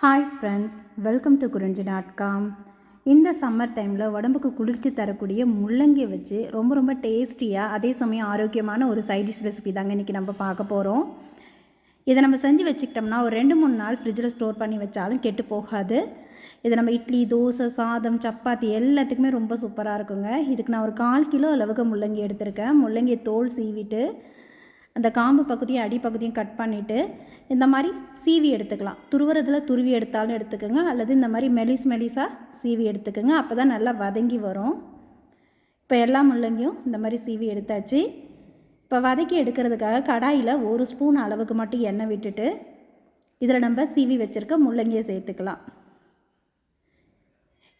Hi friends welcome to Kurinji dot com இந்த summer டைமில் உடம்புக்கு குளிர்ச்சி தரக்கூடிய முள்ளங்கி வச்சு ரொம்ப ரொம்ப டேஸ்டியாக அதே சமயம் ஆரோக்கியமான ஒரு சைடிஷ் ரெசிபி தாங்க இன்றைக்கி நம்ம பார்க்க போகிறோம் இதை நம்ம செஞ்சு வச்சுக்கிட்டோம்னா ஒரு ரெண்டு மூணு நாள் ஃப்ரிட்ஜில் ஸ்டோர் பண்ணி வச்சாலும் கெட்டு போகாது. இதை நம்ம இட்லி தோசை சாதம் சப்பாத்தி எல்லாத்துக்குமே ரொம்ப சூப்பராக இருக்குங்க. இதுக்கு நான் ஒரு கால் கிலோ அளவுக்கு முள்ளங்கி எடுத்திருக்கேன். முள்ளங்கியை தோல் சீவிட்டு அந்த காம்பு பகுதியும் அடி பகுதியும் கட் பண்ணிவிட்டு இந்த மாதிரி சீவி எடுத்துக்கலாம். துருவுறதுல துருவி எடுத்தாலும் எடுத்துக்கோங்க. அல்லது இந்த மாதிரி மெலிஸ் மெலிஸாக சீவி எடுத்துக்கோங்க. அப்போ தான் நல்லா வதங்கி வரும். இப்போ எல்லா முள்ளங்கியும் இந்த மாதிரி சீவி எடுத்தாச்சு. இப்போ வதக்கி எடுக்கிறதுக்காக கடாயில் ஒரு ஸ்பூன் அளவுக்கு மட்டும் எண்ணெய் விட்டுட்டு இதில் நம்ம சீவி வச்சுருக்க முள்ளங்கியை சேர்த்துக்கலாம்.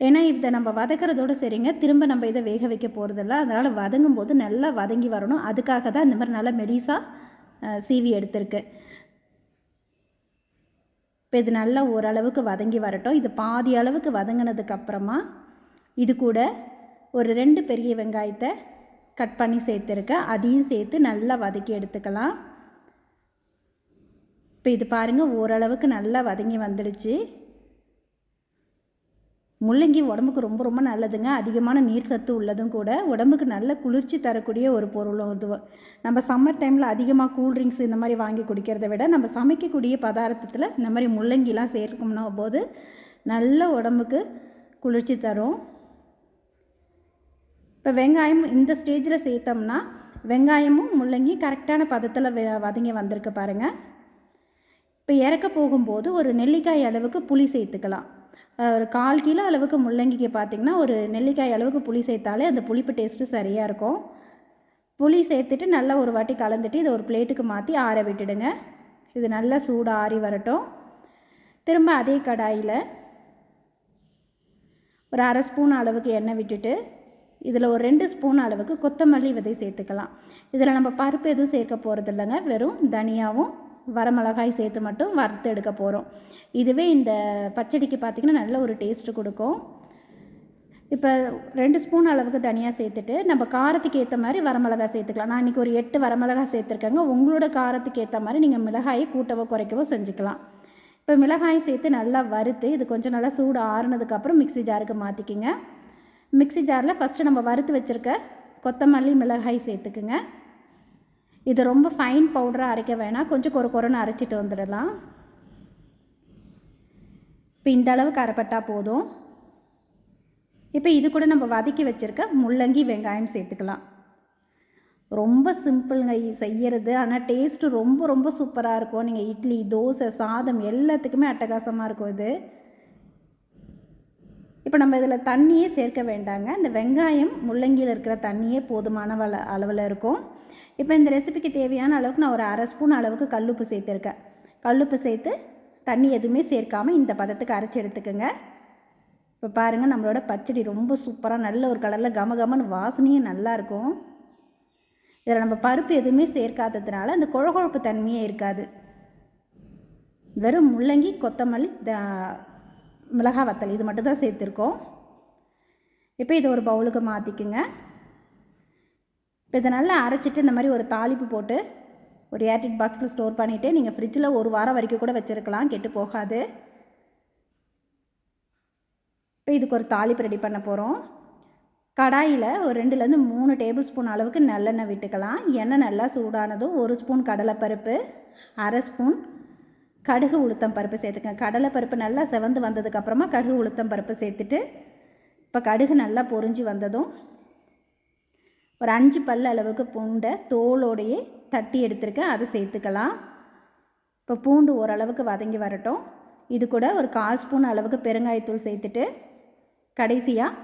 ஏன்னா இதை நம்ம வதக்கிறதோடு சரிங்க. திரும்ப நம்ம இதை வேக வைக்க போகிறதில்ல அதனால் வதங்கும் போது நல்லா வதங்கி வரணும். அதுக்காக தான் இந்த மாதிரி நல்லா மெலிசாக சீவி எடுத்திருக்கு. இப்போ இது நல்லா ஓரளவுக்கு வதங்கி வரட்டும். இது பாதி அளவுக்கு வதங்கினதுக்கப்புறமா இது கூட ஒரு ரெண்டு பெரிய வெங்காயத்தை கட் பண்ணி சேர்த்துருக்கேன் அதையும் சேர்த்து நல்லா வதக்கி எடுத்துக்கலாம். இப்போ இது பாருங்கள் ஓரளவுக்கு நல்லா வதங்கி வந்துடுச்சு. முள்ளங்கி உடம்புக்கு ரொம்ப ரொம்ப நல்லதுங்க. அதிகமான நீர் சத்து உள்ளதும் கூட உடம்புக்கு நல்ல குளிர்ச்சி தரக்கூடிய ஒரு பொருளும் இது நம்ம சம்மர் டைமில் அதிகமாக கூல்ட்ரிங்க்ஸ் இந்த மாதிரி வாங்கி குடிக்கிறத விட நம்ம சமைக்கக்கூடிய பதார்த்தத்தில் இந்த மாதிரி முள்ளங்கிலாம் சேர்க்கணும்னா போது நல்ல உடம்புக்கு குளிர்ச்சி தரும். இப்போ வெங்காயம் இந்த ஸ்டேஜில் சேர்த்தோம்னா வெங்காயமும் முள்ளங்கி கரெக்டான பதத்தில் வதங்கி வந்திருக்கு பாருங்கள் இப்போ இறக்க போகும்போது ஒரு நெல்லிக்காய் அளவுக்கு புளி சேர்த்துக்கலாம். ஒரு கால் கிலோ அளவுக்கு முள்ளங்கிக்கு பார்த்திங்கன்னா ஒரு நெல்லிக்காய் அளவுக்கு புளி சேர்த்தாலே அந்த புளிப்பு டேஸ்ட்டு சரியாக இருக்கும். புளி சேர்த்துட்டு நல்லா ஒரு வாட்டி கலந்துட்டு இதை ஒரு பிளேட்டுக்கு மாற்றி ஆற விட்டுடுங்க. இது நல்லா சூடு ஆறி வரட்டும். திரும்ப அதே கடாயில் ஒரு அரை ஸ்பூன் அளவுக்கு எண்ணெய் விட்டுட்டு இதில் ஒரு ரெண்டு ஸ்பூன் அளவுக்கு கொத்தமல்லி விதை சேர்த்துக்கலாம். இதில் நம்ம பருப்பு எதுவும் சேர்க்க போகிறது இல்லைங்க வெறும் தனியாகவும் வரமிளகாய் சேர்த்து மட்டும் வறுத்து எடுக்க போகிறோம் இதுவே இந்த பச்சடிக்கு பார்த்திங்கன்னா நல்ல ஒரு டேஸ்ட்டு கொடுக்கும். இப்போ ரெண்டு ஸ்பூன் அளவுக்கு தனியாக சேர்த்துட்டு நம்ம காரத்துக்கு ஏற்ற மாதிரி வரமிளகாய் சேர்த்துக்கலாம். நான் இன்றைக்கி ஒரு எட்டு வரமிளகாய் சேர்த்துருக்கேங்க. உங்களோட காரத்துக்கு ஏற்ற மாதிரி நீங்கள் மிளகாயை கூட்டவோ குறைக்கவோ செஞ்சுக்கலாம். இப்போ மிளகாய் சேர்த்து நல்லா வறுத்து இது கொஞ்சம் நல்லா சூடு ஆறுனதுக்கப்புறம் மிக்சி ஜாருக்கு மாற்றிக்கிங்க மிக்சி ஜாரில் ஃபஸ்ட்டு நம்ம வறுத்து வச்சுருக்க கொத்தமல்லி மிளகாய் சேர்த்துக்குங்க. இது ரொம்ப ஃபைன் பவுடராக அரைக்க வேணாம். கொஞ்சம் கொர கொரன்னு அரைச்சிட்டு வந்துடலாம். இப்போ இந்த அளவுக்கு அரைப்பட்டால் போதும். இப்போ இது கூட நம்ம வதக்கி வச்சுருக்க முள்ளங்கி வெங்காயம் சேர்த்துக்கலாம். ரொம்ப சிம்பிளுங்க செய்கிறது ஆனால் டேஸ்ட்டு ரொம்ப ரொம்ப சூப்பராக இருக்கும். நீங்கள் இட்லி தோசை சாதம் எல்லாத்துக்குமே அட்டகாசமாக இருக்கும் இது. இப்போ நம்ம இதில் தண்ணியே சேர்க்க வேண்டாங்க. இந்த வெங்காயம் முள்ளங்கியில் இருக்கிற தண்ணியே போதுமான அளவில் இருக்கும். இப்போ இந்த ரெசிபிக்கு தேவையான அளவுக்கு நான் ஒரு அரை ஸ்பூன் அளவுக்கு கல்லுப்பு சேர்த்துருக்கேன். கல்லுப்பு சேர்த்து தண்ணி எதுவுமே சேர்க்காமல் இந்த பதத்துக்கு அரைச்சி எடுத்துக்கோங்க. இப்போ பாருங்கள் நம்மளோட பச்சடி ரொம்ப சூப்பராக நல்ல ஒரு கலரில் கம கமன்னு வாசனையும் நல்லாயிருக்கும் இதில் நம்ம பருப்பு எதுவுமே சேர்க்காததுனால அந்த குழகுழப்பு தன்மையே இருக்காது. வெறும் முள்ளங்கி கொத்தமல்லி த மிளகா வத்தல் இது மட்டும் தான் சேர்த்துருக்கோம். இப்போ இதை ஒரு பவுலுக்கு மாற்றிக்குங்க இப்போ இதை நல்லா அரைச்சிட்டு இந்த மாதிரி ஒரு தாளிப்பு போட்டு ஒரு ஏர்டிட் பாக்ஸில் ஸ்டோர் பண்ணிவிட்டு நீங்கள் ஃப்ரிட்ஜில் ஒரு வாரம் வரைக்கும் கூட வச்சுருக்கலாம் கெட்டு போகாது. இப்போ இதுக்கு ஒரு தாளிப்பு ரெடி பண்ண போகிறோம். கடாயில் ஒரு ரெண்டுலேருந்து மூணு டேபிள் ஸ்பூன் அளவுக்கு நல்லெண்ணெய் விட்டுக்கலாம். எண்ணெய் நல்லா சூடானதும் ஒரு ஸ்பூன் கடலைப்பருப்பு அரை ஸ்பூன் கடுகு உளுத்தம் பருப்பு சேர்த்துக்கேன் கடலைப்பருப்பு நல்லா செவந்து வந்ததுக்கப்புறமா கடுகு உளுத்தம் பருப்பு சேர்த்துட்டு இப்போ கடுகு நல்லா பொறிஞ்சி வந்ததும் ஒரு அஞ்சு பல் அளவுக்கு பூண்டை தோலோடையே தட்டி எடுத்துருக்கேன் அதை சேர்த்துக்கலாம். இப்போ பூண்டு ஓரளவுக்கு வதங்கி வரட்டும். இது கூட ஒரு கால் ஸ்பூன் அளவுக்கு பெருங்காயத்தூள் சேர்த்துட்டு கடைசியாக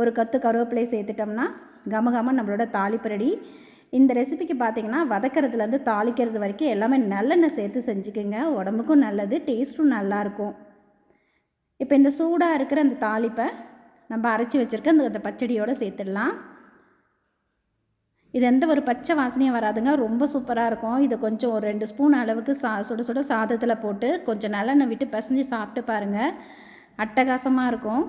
ஒரு கத்து கருவேப்பிலை சேர்த்துட்டோம்னா கம கம நம்மளோட தாளிப்பு ரெடி. இந்த ரெசிபிக்கு பார்த்தீங்கன்னா வதக்கிறதுலேருந்து தாளிக்கிறது வரைக்கும் எல்லாமே நல்லெண்ணெய் சேர்த்து செஞ்சுக்கோங்க. உடம்புக்கும் நல்லது டேஸ்ட்டும் நல்லாயிருக்கும். இப்போ இந்த சூடாக இருக்கிற அந்த தாளிப்பை நம்ம அரைச்சி வச்சுருக்க அந்த பச்சடியோடு சேர்த்துடலாம். இது எந்த ஒரு பச்சை வாசனையும் வராதுங்க. ரொம்ப சூப்பராக இருக்கும். இதை கொஞ்சம் ஒரு ரெண்டு ஸ்பூன் அளவுக்கு சா சுட சுட சாதத்தில் போட்டு கொஞ்சம் நல்லெண்ணெய் விட்டு பிசைஞ்சு சாப்பிட்டு பாருங்கள் அட்டகாசமாக இருக்கும்.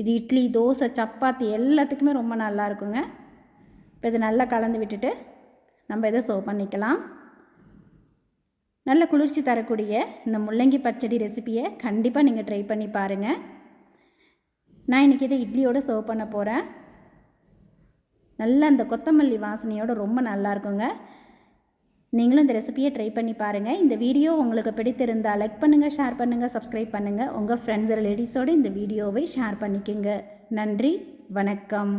இது இட்லி தோசை சப்பாத்தி எல்லாத்துக்குமே ரொம்ப நல்லா இருக்குங்க. இப்போ இது நல்லா கலந்து விட்டுட்டு நம்ம இதை சர்வ் பண்ணிக்கலாம். நல்ல குளிர்ச்சி தரக்கூடிய இந்த முள்ளங்கி பச்சடி ரெசிப்பியை கண்டிப்பாக நீங்கள் ட்ரை பண்ணி பாருங்கள் நான் இன்றைக்கி இதை இட்லியோடு சர்வ் பண்ண போகிறேன் நல்ல அந்த கொத்தமல்லி வாசனையோடு ரொம்ப நல்லா இருக்குங்க நீங்களும் இந்த ரெசிபியை ட்ரை பண்ணி பாருங்கள் இந்த வீடியோ உங்களுக்கு பிடித்திருந்தால் லைக் பண்ணுங்கள் ஷேர் பண்ணுங்கள் சப்ஸ்கிரைப் பண்ணுங்கள் உங்கள் ஃப்ரெண்ட்ஸ் ரிலேட்டிவ்ஸோடு இந்த வீடியோவை ஷேர் பண்ணிக்கோங்க. நன்றி வணக்கம்.